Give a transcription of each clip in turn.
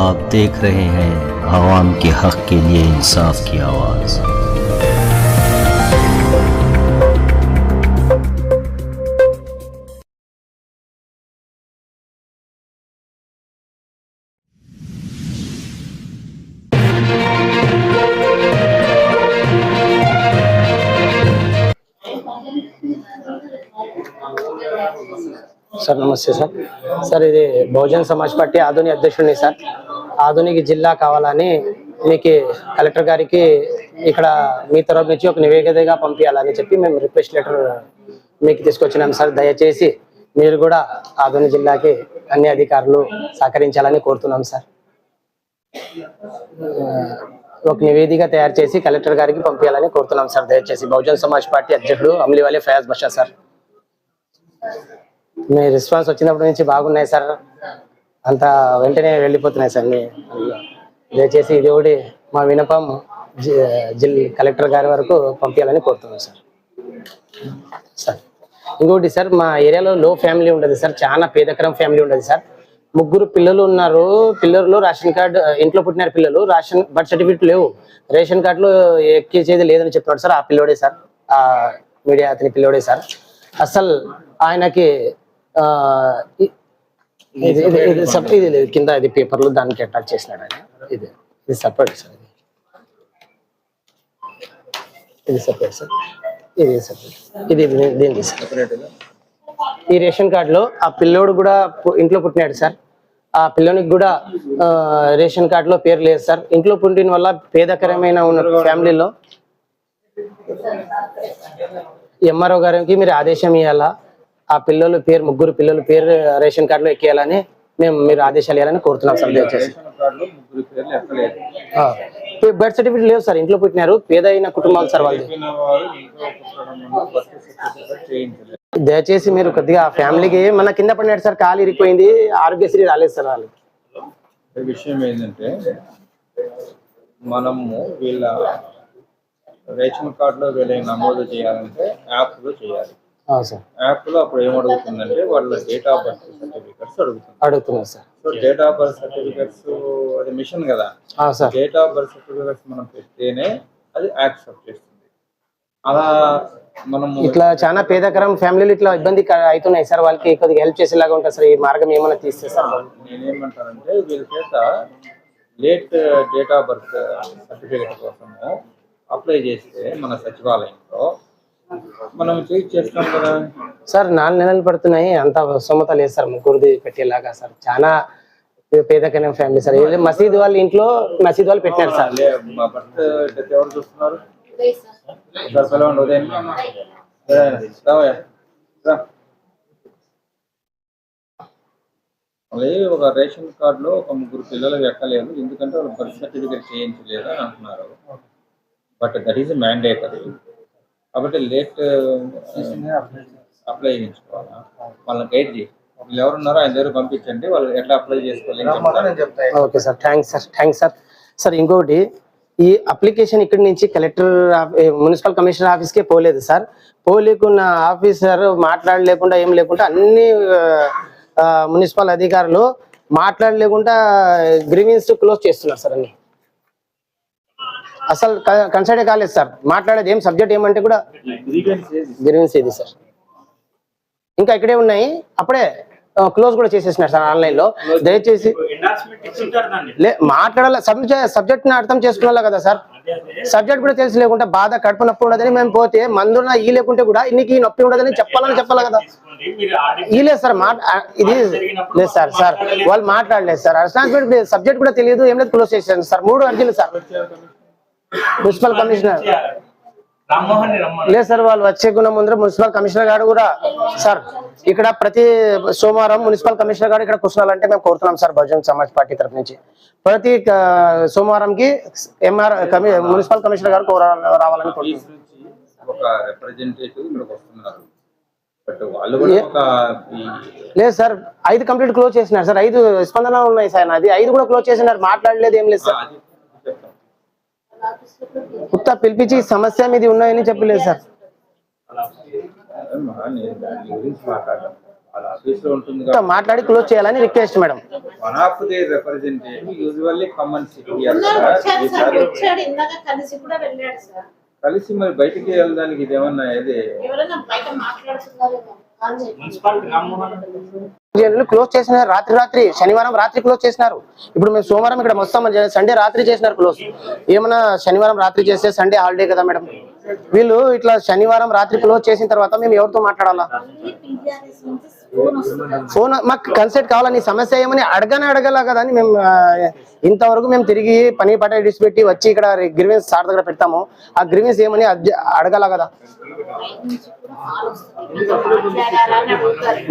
आप देख रहे हैं आवाम के हक के लिए इंसाफ की आवाज़। సార్ నమస్తే సార్. సార్ ఇది బహుజన్ సమాజ్ పార్టీ ఆధునిక అధ్యక్షుడిని సార్. ఆధునిక జిల్లా కావాలని మీకు కలెక్టర్ గారికి ఇక్కడ మీ తరఫు నుంచి ఒక నివేదికగా పంపించాలని చెప్పి మేము రిక్వెస్ట్ లెటర్ మీకు తీసుకొచ్చినాం సార్. దయచేసి మీరు కూడా ఆధునిక జిల్లాకి అన్ని అధికారులు సహకరించాలని కోరుతున్నాం సార్. ఒక నివేదిక తయారు చేసి కలెక్టర్ గారికి పంపించాలని కోరుతున్నాం సార్. దయచేసి బహుజన్ సమాజ్ పార్టీ అధ్యక్షుడు అమ్లివాలి ఫయాజ్ బషా సార్. మీ రెస్పాన్స్ వచ్చినప్పటి నుంచి బాగున్నాయి సార్. అంత వెంటనే వెళ్ళిపోతున్నాయి సార్ మీ దయచేసి ఇది ఒకటి మా వినపం జి- కలెక్టర్ గారి వరకు పంపించాలని కోరుతున్నాం సార్. సార్ ఇంకోటి సార్ మా ఏరియాలో లో ఫ్యామిలీ ఉండదు సార్. చాలా పేదకరం ఫ్యామిలీ ఉండదు సార్. ముగ్గురు పిల్లలు ఉన్నారు. పిల్లలు రేషన్ కార్డు ఇంట్లో పుట్టినారు పిల్లలు రేషన్ బర్త్ సర్టిఫికేట్ లేవు. రేషన్ కార్డులో ఎక్కించేది లేదని చెప్తున్నాడు సార్ ఆ పిల్లోడే సార్. ఆ మీడియా అతని పిల్లోడే సార్. అసలు ఆయనకి ఇది లేదు. కింద ఇది పేపర్లు దానికి అటాచ్ చేసినాడు ఆయన. ఇది. ఇది సపరేట్ సార్ ఇది. ఇది సపరేట్ సార్. ఇది సపరేట్ ఇది ఇది- దీనికి సార్. ఈ రేషన్ కార్డులో ఆ పిల్లోడు కూడా ఇంట్లో పుట్టినాడు సార్. ఆ పిల్లోనికి కూడా ఆ, రేషన్ కార్డులో పేరు లేదు సార్. ఇంట్లో పుట్టిన వల్ల పేదకరమైన ఉన్న ఫ్యామిలీలో ఎంఆర్ఓ గారికి మీరు ఆదేశం ఇవ్వాలా ఆ పిల్లలు పేరు ముగ్గురు పిల్లలు పేరు రేషన్ కార్డులో ఎక్కియాలని మేము మీరు ఆదేశాలు ఇవ్వాలని కోరుతున్నాం సార్ దయచేసి. బర్త్ సర్టిఫికేట్ లేవు సార్ ఇంట్లో పుట్టినారు పేద అయిన కుటుంబాలు సార్ చేయించలేదు. దయచేసి మీరు కొద్దిగా ఫ్యామిలీకి మన కింద పడినాడు సార్ కాలు ఇరిగిపోయింది ఆరోగ్యశ్రీ రాలేదు సార్ వాళ్ళు విషయం ఏంటంటే మనము వీళ్ళ రేషన్ కార్డులో వీళ్ళ నమోదు చేయాలంటే యాప్లో చేయాలి. యాప్లో అప్పుడు ఏం అడుగుతుందంటే వాళ్ళ డేట్ ఆఫ్ బర్త్ సర్టిఫికెట్స్ అడుగుతుంది. అడుగుతున్నారు sir. So date of birth certificates అది మిషన్ కదా. Sir. Date of birth certificates మనం పెడితేనే అది యాక్సెప్ట్ చేస్తుంది. అలా మనము ఇట్లా చాలా పేదకరం ఫ్యామిలీలు ఇట్లా ఇబ్బంది అవుతున్నాయి సార్. వాళ్ళకి కొద్దిగా హెల్ప్ చేసేలాగా ఉంటుంది సార్. ఈ మార్గం ఏమైనా తీస్తే సార్? నేనేమంటానంటే వీళ్ళ చేత late date of birth certificate కోసము అప్లై చేస్తే మన సచివాలయంలో మనం చేసి చేస్తాం కదా. సార్ నాలుగు నెలలు పడుతున్నాయి. అంత సొమ్మత లేదు సార్. ముగ్గురిది పెట్టేలాగా సార్. చాలా పే- పేదకరం ఫ్యామిలీ సార్. మసీద్ వాళ్ళ ఇంట్లో మసీద్ వాళ్ళు పెట్టారు సార్. ఎవరు చూస్తున్నారు? ఒక రేషన్ కార్డులో ఒక ముగ్గురు పిల్లలు ఎక్కలేదు. ఎందుకంటే వాళ్ళు బర్త్ సర్టిఫికేట్ చేయించలేదు అని అంటున్నారు. But that is mandatory. కాబట్టి లేట్ అప్లై చేయించుకోవాలా? వాళ్ళని గైడ్ చేయి. వీళ్ళు ఎవరున్నారో ఆయన దగ్గర పంపించండి. వాళ్ళు ఎట్లా అప్లై చేసుకోవాలి. Okay sir. Thanks sir. Thanks sir. Sir ఇంకొకటి ఈ అప్లికేషన్ ఇక్కడి నుంచి కలెక్టర్ మున్సిపల్ కమిషనర్ ఆఫీస్కే పోలేదు సార్. పోలేకున్న ఆఫీసర్ మాట్లాడలేకుండా ఏం లేకుండా అన్ని మున్సిపల్ అధికారులు మాట్లాడలేకుండా గ్రీవెన్స్ క్లోజ్ చేస్తున్నారు సార్ అన్ని. అసలు కన్సల్టే కాలేదు సార్. మాట్లాడేది ఏం సబ్జెక్ట్ ఏమంటే కూడా గ్రీవెన్స్ ఇది సార్. ఇంకా ఇక్కడే ఉన్నాయి. అప్పుడే క్లోజ్ కూడా చేసేసినారు సార్ ఆన్లైన్లో దయచేసి లే మాట్లాడాల సబ్జెక్ట్ని అర్థం చేసుకున్నా కదా సార్. సబ్జెక్ట్ కూడా తెలిసి లేకుంటే బాధ కడుపు నొప్పి ఉండదని మేము పోతే మందున ఈ లేకుంటే కూడా ఇన్నికి నొప్పి ఉండదని చెప్పాలని చెప్పాలి కదా. ఈ లేదు సార్ మాట ఇది లేదు సార్ సార్. వాళ్ళు మాట్లాడలేదు సార్. రెస్పాన్సిబిలిటీ సబ్జెక్ట్ కూడా తెలియదు ఏం లేదు క్లోజ్ చేశాను సార్. మూడు అర్జీలు సార్. Municipal commissioner. లేదు సార్ వాళ్ళు వచ్చే గుణం ముందర మున్సిపల్ కమిషనర్ గారు కూడా సార్ ఇక్కడ ప్రతి సోమవారం మున్సిపల్ కమిషనర్ గారు ఇక్కడ కూర్చోవాలంటే మేము కోరుతున్నాం సార్ బహుజన్ సమాజ్ పార్టీ తరఫు నుంచి. ప్రతి సోమవారంకి ఎంఆర్ కమి మున్సిపల్ కమిషనర్ గారు కోర- రావాలని కోరుతున్నాం. లేదు సార్ ఐదు కంప్లీట్ క్లోజ్ చేసినారు సార్ ఐదు స్పందన ఉన్నాయి సార్ అది ఐదు కూడా క్లోజ్ చేసినారు మాట్లాడలేదు ఏం లేదు సార్. ఉత్త పిలిపించి సమస్య మీది ఉన్నాయని చెప్పలేదు సార్. మాట్లాడి క్లోజ్ చేయాలని request madam one of the representative usually come on కలిసి కూడా వెళ్ళాడు సార్. కలిసి మరి బయటికి వెళ్ళడానికి ఏది మాట్లాడుతున్నారేమో కాల్ చేయండి. మున్సిపాలిటీ రామ్మోహన్. జైలు క్లోజ్ చేసినారు. రాత్రి రాత్రి శనివారం రాత్రి క్లోజ్ చేసినారు. ఇప్పుడు మేము సోమవారం ఇక్కడ వస్తామని సండే రాత్రి చేసినారు క్లోజ్. ఏమన్నా శనివారం రాత్రి చేస్తే సండే హాలిడే కదా మేడం? వీళ్ళు ఇట్లా శనివారం రాత్రి క్లోజ్ చేసిన తర్వాత మేము ఎవరితో మాట్లాడాలా? ఫోన్ మాకు కన్సల్ట్ కావాలని సమస్య ఏమని అడగనే అడగలే కదా అని మేము ఇంతవరకు మేము తిరిగి పని పట పెట్టి వచ్చి ఇక్కడ గ్రీవెన్స్ సార్ దగ్గర పెడతాము. ఆ గ్రీవెన్స్ ఏమని అడగల కదా.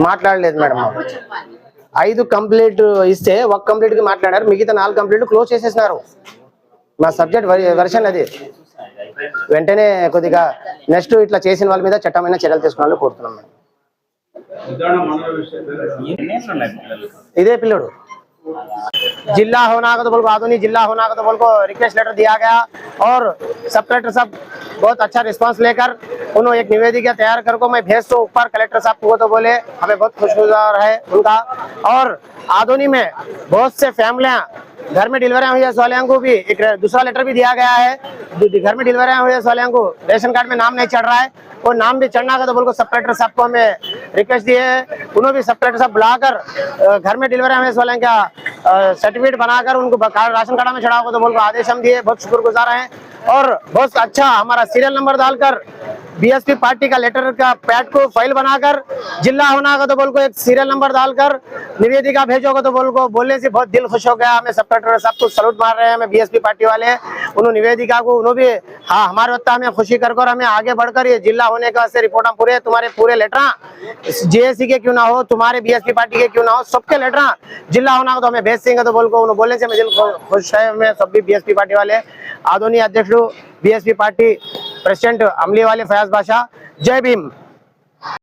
మాట్లాడలేదు మేడం. ఐదు కంప్లీట్ ఇస్తే ఒక కంప్లీట్కి మాట్లాడారు. మిగతా నాలుగు కంప్లీట్ క్లోజ్ చేసేసినారు. మా సబ్జెక్ట్ వెర్షన్ అది. వెంటనే కొద్దిగా నెక్స్ట్ ఇట్లా చేసిన వాళ్ళ మీద చట్టమైన చర్యలు తీసుకోవాలని కోరుతున్నాం మేడం. ఇదే పిల్లడు जिला होना का तो बोल को आधुनिक जिला होना का तो बोल को रिक्वेस्ट लेटर दिया गया और सब कलेक्टर साहब बहुत अच्छा रिस्पांस लेकर उन्होंने एक निवेदिका तैयार कर को मैं भेज तो ऊपर कलेक्टर साहब को तो बोले, हमें बहुत खुशगुजार है उनका। और आधुनी में बहुत से फैमिलियाँ, घर में डिलीवरी हुई है वालियों को भी, एक दूसरा लेटर भी दिया गया है घर में डिलीवरी हुई है वालियों को रेशन कार्ड में नाम नहीं चढ़ रहा है। और नाम भी चढ़ना तो बोल सब कलेक्टर साहब को हमें रिक्वेस्ट दिए है। उन्होंने भी सब कलेक्टर साहब बुलाकर घर में डिलीवरी हुए वाले का सर्टिफिकेट बनाकर उनको राशन कार्ड में चढ़ाओ तो बोल आदेश हम दिए बहुत शुक्रगुजार हैं। और बहुत अच्छा हमारा सीरियल नंबर डालकर बीएसपी पार्टी का लेटर का पैड को फ़ाइल बनाकर जिला होना का तो बोल को एक सीरियल नंबर डालकर, निवेदिका भेजोगे तो बोल को, बोलने से बहुत दिल खुश हो गया। हमें सब कलेक्टर साहब को सलूट मार रहे हैं, हमें बीएसपी पार्टी वाले उन्होंने निवेदिका को, उन्होंने भी हाँ हमारे वक्त हमें खुशी कर कर हमें आगे बढ़कर ये जिला होने का से रिपोर्ट पूरे, तुम्हारे पूरे लेटर जेएससी के क्यों ना हो, तुम्हारे बीएसपी पार्टी के क्यों ना हो, सबके लेटर जिला होना का तो हमें भेज देंगे तो बोल को, उन्होंने बोलने से हमें दिल खुश है, हमें सब भी बीएसपी पार्टी वाले आधुनिक अध्यक्ष, बीएसपी पार्टी प्रेसिडेंट अमली वाले फयाज बादशाह। जय भीम।